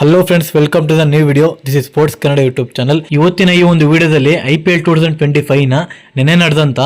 Hello friends welcome to the new video this is sports Kannada YouTube channel ಇವತ್ತಿನ ಈ ಒಂದು ವಿಡಿಯೋದಲ್ಲಿ I P L two thousand twenty ಫೈವ್ನ ನೆನೆ ನಡೆದಂತ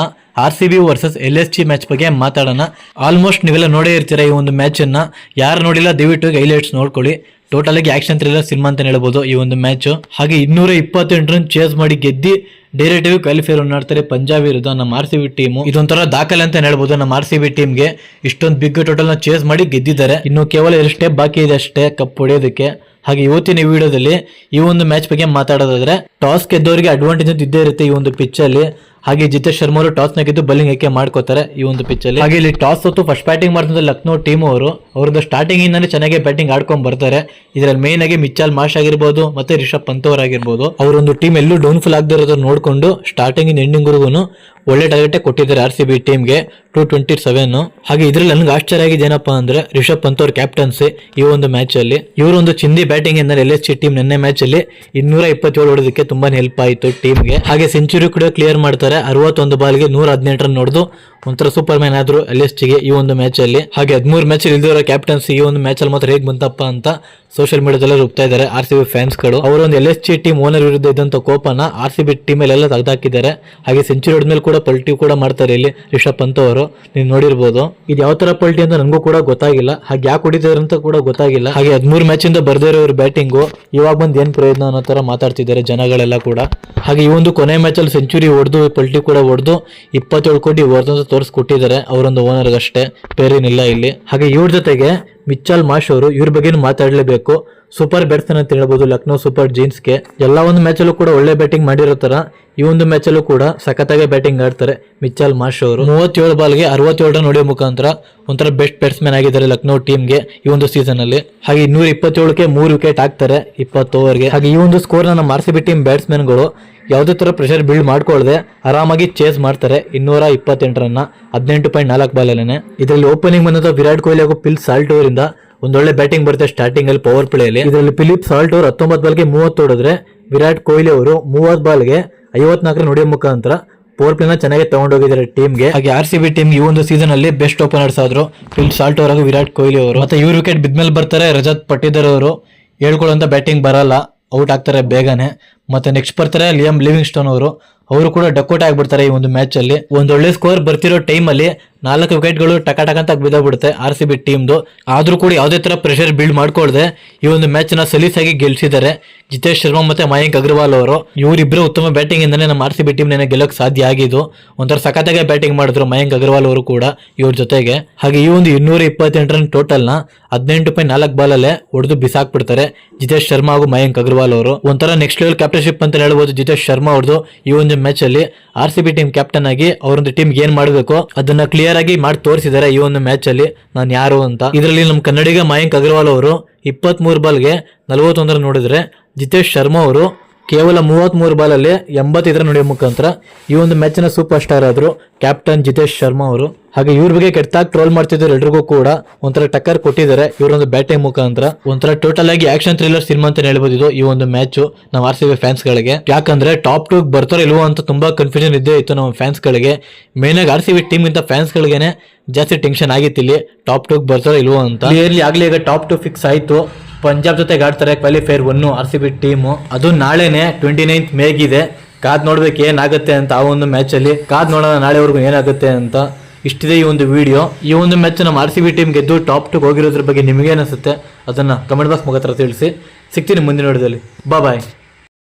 R C B versus L S G match ಬಗ್ಗೆ ಮಾತಾಡೋಣ. Almost ನೀವೆಲ್ಲ ನೋಡೇ ಇರ್ತೀರ ಈ ಒಂದು ಮ್ಯಾಚನ್ನು ಯಾರು ನೋಡಿಲ್ಲ, ದಯವಿಟ್ಟು ಹೈಲೈಟ್ಸ್ ನೋಡ್ಕೊಳ್ಳಿ. ಟೋಟಲ್ ಆಗಿ ಆಕ್ಷನ್ ಥ್ರಿಲ್ಲರ್ ಸಿನಿಮಾ ಅಂತ ಹೇಳ್ಬೋದು ಈ ಒಂದು ಮ್ಯಾಚ್ ಹಾಗೆ ಇನ್ನೂರ ಇಪ್ಪತ್ತೆಂಟು ರನ್ ಚೇಸ್ ಮಾಡಿ ಗೆದ್ದಿ ಡೈರೆಕ್ಟ್ ಆಗಿ ಕ್ವಾಲಿಫೈರ್ ಮಾಡ್ತಾರೆ ಪಂಜಾಬ್ ವಿರುದ್ಧ ನಮ್ಮ ಆರ್ ಸಿ ಬಿ ಟೀಮು ಇದೊಂಥರ ದಾಖಲೆ ಅಂತ ಹೇಳ್ಬೋದು ನಮ್ಮ ಆರ್ ಸಿ ಬಿ ಟೀಮ್ಗೆ ಇಷ್ಟೊಂದು ಬಿಗ್ ಟೋಟಲ್ನ ಚೇಸ್ ಮಾಡಿ ಗೆದ್ದಿದ್ದಾರೆ. ಇನ್ನು ಕೇವಲ ಎರಡು ಸ್ಟೆಪ್ ಬಾಕಿ ಇದೆ ಅಷ್ಟೇ ಕಪ್ ಹೊಡೆಯೋದಕ್ಕೆ. ಹಾಗೆ ಇವತ್ತಿನ ವಿಡಿಯೋದಲ್ಲಿ ಈ ಒಂದು ಮ್ಯಾಚ್ ಬಗ್ಗೆ ಮಾತಾಡೋದಾದ್ರೆ ಟಾಸ್ ಗೆದ್ದವರಿಗೆ ಅಡ್ವಾಂಟೇಜ್ ಅಂತ ಇದ್ದೇ ಇರುತ್ತೆ ಈ ಒಂದು ಪಿಚ್ ಅಲ್ಲಿ. ಹಾಗೆ ಜಿತೇಶ್ ಶರ್ಮಾ ಅವರು ಟಾಸ್ ಗೆದ್ದು ಬೌಲಿಂಗ್ ಆಯ್ಕೆ ಮಾಡ್ಕೋತಾರೆ ಈ ಒಂದು ಪಿಚ್ ಅಲ್ಲಿ. ಹಾಗೆ ಇಲ್ಲಿ ಟಾಸ್ ಹೊತ್ತು ಫಸ್ಟ್ ಬ್ಯಾಟಿಂಗ್ ಮಾಡ್ತಿದ್ದ ಲಕ್ನೋ ಟೀಮ್ ಅವರು. ಅವ್ರದ್ದು ಸ್ಟಾರ್ಟಿಂಗ್ ಇಂದಾನೆ ಚೆನ್ನಾಗಿ ಬ್ಯಾಟಿಂಗ್ ಆಡ್ಕೊಂಡ್ ಬರ್ತಾರೆ. ಇದ್ರಲ್ಲಿ ಮೇನ್ ಆಗಿ ಮಿಚ್ಚಾಲ್ ಮಾಶ್ ಆಗಿರ್ಬೋದು, ಮತ್ತೆ ರಿಷಬ್ ಪಂತ್ ಅವರಾಗಿರ್ಬೋದು ಅವರೊಂದು ಟೀಮ್ ಎಲ್ಲೂ ಡೌನ್ಫುಲ್ ಆಗದಿರೋದನ್ನ ನೋಡ್ಕೊಂಡು ಸ್ಟಾರ್ಟಿಂಗ್ ಇಂದ ಎಂಡಿಂಗ್ ಒಳ್ಳೆ ಟಾರ್ಗೆಟ್ ಕೊಟ್ಟಿದ್ದಾರೆ ಆರ್ ಸಿ ಬಿ ಟೀಮ್ಗೆ ಟೂ ಟ್ವೆಂಟಿ ಸೆವೆನ್ ಹಾಗೆ ಇದ್ರಲ್ಲಿ ನನಗೆ ಆಶ್ಚರ್ಯ ಆಗಿದೆ ಏನಪ್ಪ ಅಂದ್ರೆ ರಿಷಬ್ ಪಂತ್ ಅವ್ರ ಕ್ಯಾಪ್ಟನ್ಸಿ ಈ ಒಂದು ಮ್ಯಾಚ್ ಅಲ್ಲಿ. ಇವರೊಂದು ಚಿಂದಿ ಬ್ಯಾಟಿಂಗ್ ಎಂದರೆ ಎಲ್ ಎಸ್ ಸಿ ಟೀಮ್ ನಿನ್ನೆ ಮ್ಯಾಚ್ ಅಲ್ಲಿ ಇನ್ನೂರ ಇಪ್ಪತ್ತೇಳು ಹೊಡೋದಕ್ಕೆ ತುಂಬಾ ಹೆಲ್ಪ್ ಆಯಿತು ಟೀಮ್ಗೆ ಹಾಗೆ ಸೆಂಚುರಿ ಕೂಡ ಕ್ಲಿಯರ್ ಮಾಡ್ತಾರೆ. ಅರವತ್ತೊಂದು ಬಾಲ್ಗೆ ನೂರ ಹದಿನೆಂಟು ರನ್ ನೋಡಿದು ಒಂಥರ ಸೂಪರ್ ಮ್ಯಾನ್ ಆದ್ರು ಎಲ್ ಎಸ್ ಜಿಗೆ ಈ ಒಂದು ಮ್ಯಾಚ್ ಅಲ್ಲಿ. ಹಾಗೆ ಹದಿಮೂರು ಮ್ಯಾಚ್ ಇಲ್ದಿರೋ ಕ್ಯಾಪ್ಟನ್ಸಿ ಈ ಒಂದು ಮ್ಯಾಚ್ ಅಲ್ಲಿ ಮಾತ್ರ ಹೇಗೆ ಬಂತಪ್ಪ ಅಂತ ಸೋಷಿಯಲ್ ಮೀಡಿಯಾದಲ್ಲಿ ರುಬ್ತಾ ಇದ್ದಾರೆ ಆರ್ ಸಿ ಬಿ ಫ್ಯಾನ್ಸ್ಗಳು. ಅವರು ಒಂದು L S G team owner ವಿರುದ್ಧ ಇದ್ದಂತ ಕೋಪನ ಆರ್ ಸಿ ಬಿ ಟೀಮ್ ಎಲ್ಲ ತೆಗೆದಾಕಿದ್ದಾರೆ. ಹಾಗೆ ಸೆಂಚುರಿ ಹೊಡೆದ್ಮೇಲೆ ಕೂಡ ಪಲ್ಟಿ ಕೂಡ ಮಾಡ್ತಾರೆ ಇಲ್ಲಿ ರಿಷಬ್ ಪಂತ್ ಅವರು. ನೀವು ನೋಡಿರ್ಬೋದು. ಇದು ಯಾವ ತರ ಪಲ್ಟಿ ಅಂತ ನನಗೂ ಕೂಡ ಗೊತ್ತಾಗಿಲ್ಲ. ಹಾಗೆ ಯಾಕೆ ಹೊಡಿತಾರೆ ಅಂತ ಕೂಡ ಗೊತ್ತಾಗಿಲ್ಲ. ಹಾಗೆ ಹದಿಮೂರು ಮ್ಯಾಚ್ ಇಂದ ಬರ್ದೇ ಇರೋರು ಬ್ಯಾಟಿಂಗು ಇವಾಗ ಬಂದು ಏನ್ ಪ್ರಯೋಜನ ಅನ್ನೋ ತರ ಮಾತಾಡ್ತಿದ್ದಾರೆ ಜನಗಳೆಲ್ಲ ಕೂಡ. ಹಾಗೆ ಈ ಒಂದು ಕೊನೆ ಮ್ಯಾಚ್ ಅಲ್ಲಿ ಸೆಂಚುರಿ ಹೊಡೆದು, ಪಲ್ಟಿ ಕೂಡ ಹೊಡೆದು, ಇಪ್ಪತ್ತೇಳು ಕೋಟಿ ಅಂತ ತೋರಿಸ್ಕೊಟ್ಟಿದ್ದಾರೆ. ಅವರೊಂದು ಓನರ್ ಅಷ್ಟೇ ಬೇರೇನಿಲ್ಲ ಇಲ್ಲಿ. ಹಾಗೆ ಇವ್ರ ಜೊತೆಗೆ ಮಿಚ್ಚಲ್ ಮಾಶ್ ಅವರು ಇವ್ರ ಬಗ್ಗೆನೂ ಮಾತಾಡಲೇಬೇಕು. ಸೂಪರ್ ಬ್ಯಾಟ್ಸ್ಮನ್ ಅಂತ ಹೇಳ್ಬೋದು ಲಕ್ನೋ ಸೂಪರ್ ಜೀನ್ಸ್ಗೆ ಎಲ್ಲ ಒಂದು ಮ್ಯಾಚಲ್ಲೂ ಕೂಡ ಒಳ್ಳೆ ಬ್ಯಾಟಿಂಗ್ ಮಾಡಿರೋ ಥರ ಈ ಒಂದು ಮ್ಯಾಚಲ್ಲೂ ಕೂಡ ಸಖತ್ತಾಗೆ ಬ್ಯಾಟಿಂಗ್ ಆಡ್ತಾರೆ ಮಿಚ್ಚಲ್ ಮಾಶ್ ಅವರು. ಮೂವತ್ತೇಳು ಬಾಲ್ಗೆ ಅರವತ್ತೇಳು ರನ್ ಹೊಡೆಯೋ ಮುಖಾಂತರ ಒಂಥರ ಬೆಸ್ಟ್ ಬ್ಯಾಟ್ಸ್ಮನ್ ಆಗಿದ್ದಾರೆ ಲಕ್ನೋ ಟೀಮ್ಗೆ ಈ ಒಂದು ಸೀಸನ್ ಅಲ್ಲಿ. ಹಾಗೆ ಇನ್ನೂರ ಇಪ್ಪತ್ತೇಳಕ್ಕೆ ಮೂರು ವಿಕೆಟ್ ಹಾಕ್ತಾರೆ ಇಪ್ಪತ್ತು ಓವರ್ಗೆ ಹಾಗೆ ಈ ಒಂದು ಸ್ಕೋರ್ ನಮ್ಮ ಆರ್ ಸಿ ಬಿ ಟೀಮ್ ಬ್ಯಾಟ್ಸ್ಮನ್ಗಳು ಯಾವುದೇ ತರ ಪ್ರೆಷರ್ ಬಿಲ್ಡ್ ಮಾಡ್ಕೊಳ್ಳದೆ ಆರಾಮಾಗಿ ಚೇಸ್ ಮಾಡ್ತಾರೆ ಇನ್ನೂರ ಇಪ್ಪತ್ತೆಂಟರನ್ನ, ಹದಿನೆಂಟು ಪಾಯಿಂಟ್ ನಾಲ್ಕು ಬಾಲಲ್ಲೇ ಇದರಲ್ಲಿ ಓಪನಿಂಗ್ ಬಂದಂಥ ವಿರಾಟ್ ಕೊಹ್ಲಿ ಹಾಗೂ ಪಿಲ್ ಸಾಲ್ಟ್ ಅವರಿಂದ ಒಂದೊಳ್ಳೆ ಬ್ಯಾಟಿಂಗ್ ಬರುತ್ತೆ ಸ್ಟಾರ್ಟಿಂಗ್ ಅಲ್ಲಿ ಪವರ್ ಪ್ಲೇ ಅಲ್ಲಿ. ಇದರಲ್ಲಿ ಫಿಲಿಪ್ ಸಾಲ್ಟ್ ಅವರು ಹತ್ತೊಂಬತ್ತು ಬಾಲ್ಗೆ ಮೂವತ್ತು ಹೊಡೆದ್ರೆ ವಿರಾಟ್ ಕೊಹ್ಲಿ ಅವರು ಮೂವತ್ತು ಬಾಲ್ಗೆ ಐವತ್ನಾಲ್ಕರ ನೋಡಿಯೋ ಮುಖಾಂತರ ಪವರ್ ಪ್ಲೇನ ಚೆನ್ನಾಗಿ ತಗೊಂಡೋಗಿದ್ದಾರೆ ಟೀಮ್ಗೆ ಹಾಗೆ ಆರ್ ಸಿ ಬಿ ಟೀಮ್ ಈ ಒಂದು ಸೀಸನ್ ಅಲ್ಲಿ ಬೆಸ್ಟ್ ಓಪನರ್ಸ್ ಆದ್ರು. ಫಿಲ್ ಸಾಲ್ಟ್ ಅವರು ವಿರಾಟ್ ಕೊಹ್ಲಿ ಅವರು. ಮತ್ತೆ ಇವ್ರ ವಿಕೆಟ್ ಬಿದ್ಮೇಲೆ ಬರ್ತಾರೆ ರಜತ್ ಪಟ್ಟಿದರ್ ಅವರು. ಹೇಳ್ಕೊಳ್ಳುವಂತ ಬ್ಯಾಟಿಂಗ್ ಬರಲ್ಲ. ಔಟ್ ಆಗ್ತಾರೆ ಬೇಗನೆ. ಮತ್ತೆ ನೆಕ್ಸ್ಟ್ ಬರ್ತಾರೆ ಲಿಯಮ್ ಲಿವಿಂಗ್ ಸ್ಟೋನ್ ಅವರು. ಅವರು ಕೂಡ ಡಕೋಟ ಆಗ್ಬಿಡ್ತಾರೆ ಈ ಒಂದು ಮ್ಯಾಚ್ ಅಲ್ಲಿ. ಒಂದ್ ಒಳ್ಳೆ ಸ್ಕೋರ್ ಬರ್ತಿರೋ ಟೈಮ್ ಅಲ್ಲಿ ನಾಲ್ಕು ವಿಕೆಟ್ಗಳು ಟಕ ಟಕ ಅಂತ ಬಿದ್ದೋಗ್ಬಿಡುತ್ತೆ ಆರ್ ಸಿ ಬಿ ಟೀಮ್ದು ಆದ್ರೂ ಕೂಡ ಯಾವುದೇ ತರ ಪ್ರೆಷರ್ ಬಿಲ್ಡ್ ಮಾಡ್ಕೊಳ್ದೆ ಈ ಒಂದು ಮ್ಯಾಚ್ನ ಸಲೀಸಾಗಿ ಗೆಲ್ಸಿದ್ದಾರೆ. ಜಿತೇಶ್ ಶರ್ಮಾ ಮತ್ತೆ ಮಯಾಂಕ್ ಅಗರ್ವಾಲ್ ಅವರು. ಇವರಿಬ್ಬರು ಉತ್ತಮ ಬ್ಯಾಟಿಂಗ್ ಇಂದಾನೆ ನಮ್ಮ ಆರ್ ಸಿ ಬಿ ಟೀಮ್ ನೆನೆ ಗೆಲ್ಲಕ್ ಸಾಧ್ಯ ಆಗಿದ್ದು, ಒಂಥರ ಸಖತ್ತಾಗೆ ಬ್ಯಾಟಿಂಗ್ ಮಾಡಿದ್ರು ಮಯಾಂಕ್ ಅಗರ್ವಾಲ್ ಅವರು ಕೂಡ ಇವ್ರ ಜೊತೆಗೆ. ಹಾಗೆ ಈ ಒಂದು ಇನ್ನೂರ ಇಪ್ಪತ್ತೆಂಟು ರನ್ ಟೋಟಲ್ನ ಹದಿನೆಂಟು ಪಾಯಿಂಟ್ ನಾಲ್ಕು ಬಾಲಲ್ಲೇ ಹೊಡೆದು ಬಿಸಾಕ್ಬಿಡ್ತಾರೆ ಜಿತೇಶ್ ಶರ್ಮಾ ಹಾಗೂ ಮಯಾಂಕ್ ಅಗರ್ವಾಲ್ ಅವರು. ಒಂಥರ ನೆಕ್ಸ್ಟ್ ಲೆವೆಲ್ ಕ್ಯಾಪ್ಟನ್ಶಿಪ್ ಅಂತ ಹೇಳ್ಬೋದು ಜಿತೇಶ್ ಶರ್ಮಾ ಅವ್ರದ್ದು ಈ ಒಂದು ಮ್ಯಾಚ್ ಅಲ್ಲಿ R C B team captain ಆಗಿ ಅವರೊಂದು ಟೀಮ್ ಏನ್ ಮಾಡಬೇಕು ಅದನ್ನ ಕ್ಲಿಯರ್ ಆಗಿ ಮಾಡಿ ತೋರಿಸಿದ್ದಾರೆ ಈ ಒಂದು ಮ್ಯಾಚ್ ಅಲ್ಲಿ. ನಾನು ಯಾರು ಅಂತ. ಇದರಲ್ಲಿ ನಮ್ಮ ಕನ್ನಡಿಗ ಮಯಾಂಕ್ ಅಗರ್ವಾಲ್ ಅವರು ಇಪ್ಪತ್ತ್ ಮೂರು ಬಾಲ್ಗೆ ನಲವತ್ತೊಂದರ ನೋಡಿದ್ರೆ ಜಿತೇಶ್ ಶರ್ಮಾ ಅವರು ಕೇವಲ ಮೂವತ್ತ್ ಮೂರು ಬಾಲಲ್ಲಿ ಎಂಬತ್ತೈದರ ನಡೆಯುವ ಮುಖಾಂತರ ಈ ಒಂದು ಮ್ಯಾಚಿನ ಸೂಪರ್ ಸ್ಟಾರ್ ಆದ್ರು ಕ್ಯಾಪ್ಟನ್ ಜಿತೇಶ್ ಶರ್ಮಾ ಅವರು. ಹಾಗೆ ಇವ್ರ ಬಗ್ಗೆ ಕೆಟ್ಟಾಗಿ ಟ್ರೋಲ್ ಮಾಡ್ತಿದ್ರು ಎಲ್ರಿಗೂ ಕೂಡ ಒಂಥರ ಟಕ್ಕರ್ ಕೊಟ್ಟಿದ್ದಾರೆ. ಇವರೊಂದು ಬ್ಯಾಟಿಂಗ್ ಮುಖಾಂತರ ಒಂಥರ ಟೋಟಲ್ ಆಗಿ ಆಕ್ಷನ್ ಥ್ರಿಲ್ಲರ್ ಸಿನಿಮಾ ಅಂತ ಹೇಳ್ಬೋದು ಇದು ಈ ಒಂದು ಮ್ಯಾಚ್ ನಾವು ಆರ್ ಸಿ ಬಿ ಫ್ಯಾನ್ಸ್ ಗಳಿಗೆ ಯಾಕಂದ್ರೆ ಟಾಪ್ ಟು ಬರ್ತಾರೋ ಇಲ್ವೋ ಅಂತ ತುಂಬಾ ಕನ್ಫ್ಯೂಷನ್ ಇದ್ದೇ ಇತ್ತು ನಮ್ಮ ಫ್ಯಾನ್ಸ್ ಗಳಿಗೆ ಮೇನ್ ಆಗಿ ಆರ್ ಸಿ ಬಿ ಟೀಮ್ ಇಂತ ಫ್ಯಾನ್ಸ್ ಜಾಸ್ತಿ ಟೆನ್ಷನ್ ಆಗಿತ್ತು ಇಲ್ಲಿ. ಟಾಪ್ ಟು ಬರ್ತಾರೋ ಇಲ್ವೋ ಅಂತ. ಕ್ಲಿಯರ್ಲಿ ಆಗಲೇ ಈಗ ಟಾಪ್ ಟು ಫಿಕ್ಸ್ ಆಯ್ತು. ಪಂಜಾಬ್ ಜೊತೆ ಆಡ್ತಾರೆ qualifier one R C B team. ಅದು ನಾಳೆನೆ ಟ್ವೆಂಟಿ ನೈನ್ತ್ ಮೇಗಿದೆ. ಕಾದ್ ನೋಡ್ಬೇಕು ಏನಾಗುತ್ತೆ ಅಂತ ಆ ಒಂದು ಮ್ಯಾಚ್ ಅಲ್ಲಿ. ಕಾದ್ ನೋಡೋಣ ನಾಳೆವರೆಗೂ ಏನಾಗುತ್ತೆ ಅಂತ ಇಷ್ಟಿದೆ ಈ ಒಂದು ವಿಡಿಯೋ ಈ ಒಂದು ಮ್ಯಾಚ್ ನಮ್ಮ ಆರ್ ಸಿ ಬಿ ಟೀಮ್ ಗೆದ್ದು ಟಾಪ್ ಟು ಹೋಗಿರೋದ್ರ ಬಗ್ಗೆ ನಿಮಗೆ ಅನಿಸುತ್ತೆ ಅದನ್ನ ಕಮೆಂಟ್ ಬಾಕ್ಸ್ ಮುಖತ್ರ ತಿಳಿಸಿ. ಸಿಗ್ತೀನಿ ಮುಂದಿನ ವಿಡಿಯೋದಲ್ಲಿ ಬಾಯ್